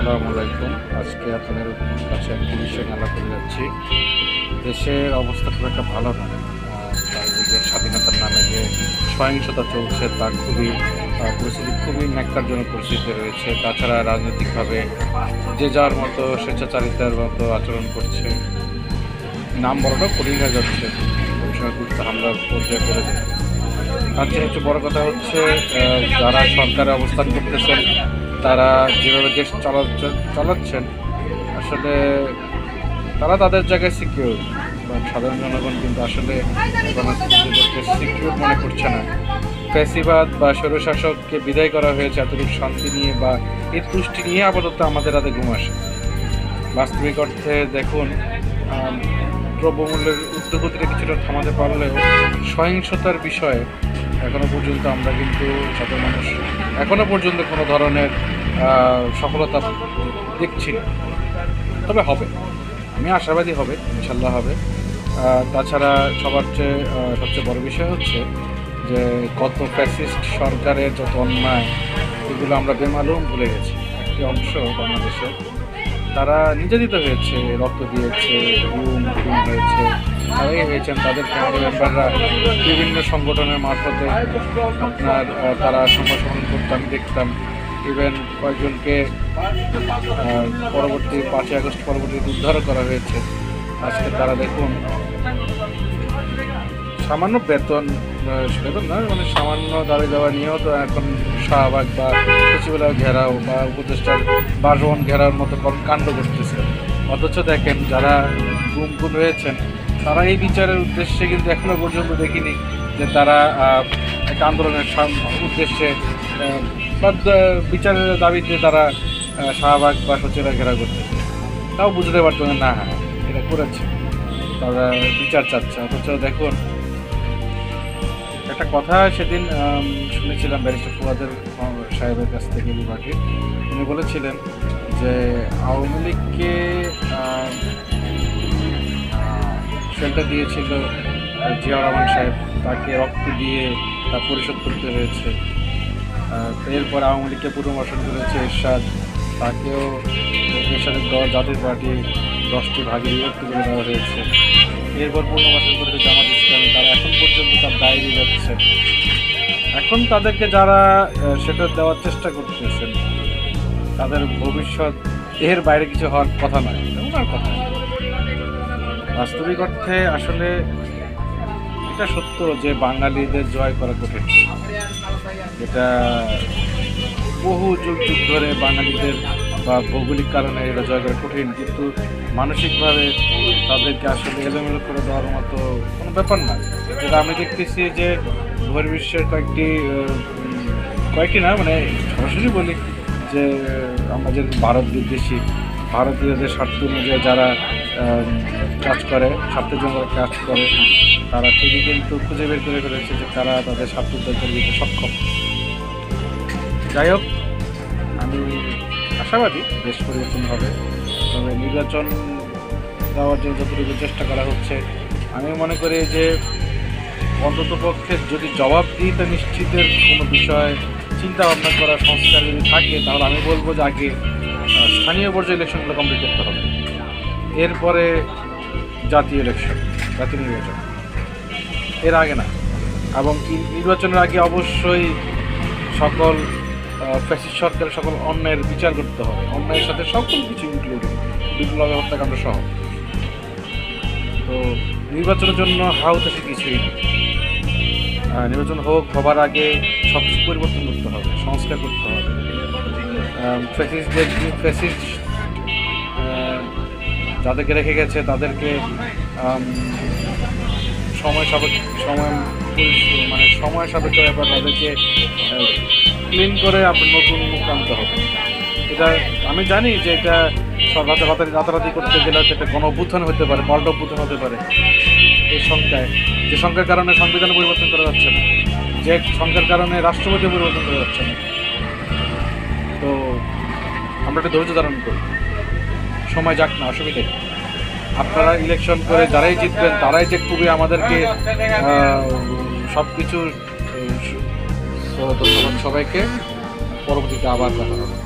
আসসালামু আলাইকুম। আজকে আপনাদের কাছে একটি বিষয় মেলা করে যাচ্ছি। দেশের অবস্থা খুব একটা ভালো নয় চারিদিকে স্বাধীনতার নামে যে সহিংসতা চলছে তা খুবই পরিস্থিতি খুবই ন্যাক্কারজনক পরিস্থিতিতে রয়েছে। তাছাড়া রাজনৈতিকভাবে যে যার মতো স্বেচ্ছাচারিতার মতো আচরণ করছে, নাম বড়টা কঠিন হয়ে যাচ্ছে। গুপ্ত হামলার পর্যায়ে পড়ে যায় তার চেয়ে হচ্ছে বড় কথা হচ্ছে যারা সরকারে অবস্থান করতেছেন তারা যেভাবে দেশ চালাচ্ছেন, আসলে তারা তাদের জায়গায় সিকিউর বা সাধারণ জনগণ কিন্তু আসলে সিকিউর মনে করছে না। ফ্যাসিবাদ বা স্বৈরশাসককে বিদায় করা হয়েছে এতটুকু শান্তি নিয়ে বা এই তুষ্টি নিয়ে আপাতত আমাদের রাতে ঘুম আসে। বাস্তবিক অর্থে দেখুন দ্রব্যমূল্যের উদ্যোগতিটা কিছুটা থামাতে পারলেও সহিংসতার বিষয়ে এখনও পর্যন্ত আমরা কিন্তু সাধারণ মানুষ এখনও পর্যন্ত কোনো ধরনের সফলতা দেখছি না। তবে হবে। আমি আশাবাদী হবে ইনশাল্লাহ হবে। তাছাড়া সবার চেয়ে সবচেয়ে বড় বিষয় হচ্ছে যে গত ফ্যাসিস্ট সরকারের যত অন্যায়, এগুলো আমরা বেমালুম ভুলে গেছি। একটি অংশ বাংলাদেশের তারা নির্যাতিত হয়েছে, রক্ত দিয়েছে খুন হয়েছে। তারাই হয়েছেন তাদের ফ্যামিলি মেম্বাররা বিভিন্ন সংগঠনের মারফতে আপনার তারা সংগঠন করতে আমি দেখতাম। ইভেন কয়েকজনকে পরবর্তী পাঁচই আগস্ট পরবর্তীতে উদ্ধার করা হয়েছে। আজকে তারা দেখুন, সামান্য বেতন বেতন না মানে সামান্য দাবি দেওয়া নিয়েও তো এখন শাহবাগ বা সচিবালয় ঘেরাও বা উপদেষ্টার বাসভবন ঘেরাওর মতো কাণ্ড করতেছে অথচ দেখেন, যারা গুম গুম হয়েছেন তারা এই বিচারের উদ্দেশ্যে কিন্তু এখনও পর্যন্ত দেখিনি যে তারা একটা আন্দোলনের উদ্দেশ্যে বা বিচারের দাবিতে তারা শাহবাগ বা সচিবালয় ঘেরা করতেছে তাও বুঝতে পারতো না হ্যাঁ এটা করেছে। তারা বিচার চাচ্ছে, অথচ দেখুন, একটা কথা সেদিন শুনেছিলাম ব্যারিস্টার ফুয়াদের সাহেবের কাছ থেকে বিভাগে। উনি বলেছিলেন যে আওয়ামী লীগকে শেল্টার দিয়েছিল জিয়াউর রহমান সাহেব তাকে রক্ত দিয়ে তা পরিশোধ করতে হয়েছে। এরপর আওয়ামী লীগকে পুনর্বাসন করেছে এরশাদ। তাকেও এরশাদের দল, জাতীয় পার্টি দশটি ভাগে বিভক্ত করে দেওয়া হয়েছে। এরপর পুনর্বাসন করেছে জামাত ইসলামী। তারা এখন পর্যন্ত তার দায়ী যাচ্ছে। এখন তাদেরকে যারা সেটা দেওয়ার চেষ্টা করতেছেন, তাদের ভবিষ্যৎ, এর বাইরে কিছু হওয়ার কথা নয় ওনার কথা। বাস্তবিক অর্থে আসলে এটা সত্য যে বাঙালিদের জয় করা কঠিন। এটা বহু যুগ যুগ ধরে বাঙালিদের বা ভৌগোলিক কারণে এটা জয় করা কঠিন, কিন্তু মানসিকভাবে তাদেরকে আসলে এলোমেলো করে দেওয়ার মতো কোনো ব্যাপার না। যেটা আমি দেখতেছি যে বহির্বিশ্বের কয়েকটি কয়েকটি না মানে সরাসরি বলি যে যে ভারত বিদ্বেষী ভারতীয়দের স্বার্থ অনুযায়ী যারা কাজ করে, স্বার্থের জন্য কাজ করে, তারা ঠিকই কিন্তু খুঁজে বের করে ফেলেছে যে তারা তাদের স্বার্থ উদ্ধার করে দিতে সক্ষম। যাই হোক, আমি আশাবাদী দেশ পরিবর্তন হবে। তবে নির্বাচন দেওয়ার জন্য যতটুকু চেষ্টা করা হচ্ছে, আমি মনে করি যে অন্তত পক্ষে যদি জবাবদিহিতা নিশ্চিতের কোনো বিষয় চিন্তা ভাবনা করা সংস্কার যদি থাকে, তাহলে আমি বলব যে আগে স্থানীয় পর্যায়ে ইলেকশনগুলো কমপ্লিট করতে হবে। এরপরে জাতীয় ইলেকশন জাতীয় নির্বাচন। এর আগে না। এবং নির্বাচনের আগে অবশ্যই সকল ফ্যাসিস্ট সরকারের সকল অন্যায়ের বিচার করতে হবে। অন্যায়ের সাথে সকল কিছু ইনক্লুডিং বিপ্লব হত্যাকাণ্ড সহ। তো নির্বাচনের জন্য হাউতাসি কিছুই নির্বাচন হোক, হবার আগে সব কিছু পরিবর্তন করতে হবে, সংস্কার করতে হবে। ফ্যাসিস্টদের ফ্যাসিস্ট যাদেরকে রেখে গেছে, তাদেরকে সময় সাপেক্ষ, সময় মানে সময় সাপেক্ষ ব্যাপার, তাদেরকে ক্লিন করে আপনার নতুন মুখ আনতে হবে। এটা আমি জানি যে এটা সব রাতারাতি রাতারাতি করতে গেলে একটা গণ অভ্যুত্থান হতে পারে, পাল্টা অভ্যুত্থান হতে পারে। এই সংখ্যায়, যে সংখ্যার কারণে সংবিধান পরিবর্তন করা যাচ্ছে না, যে সংখ্যার কারণে রাষ্ট্রপতি পরিবর্তন করা যাচ্ছে না। তো আমরা একটা ধৈর্য ধারণ করি। সময় যাক না, অসুবিধে। আপনারা ইলেকশন করে যারাই জিতবেন, তারাই যে খুবই আমাদেরকে সব কিছু সবাইকে পরবর্তীতে আবার দেখা হবে।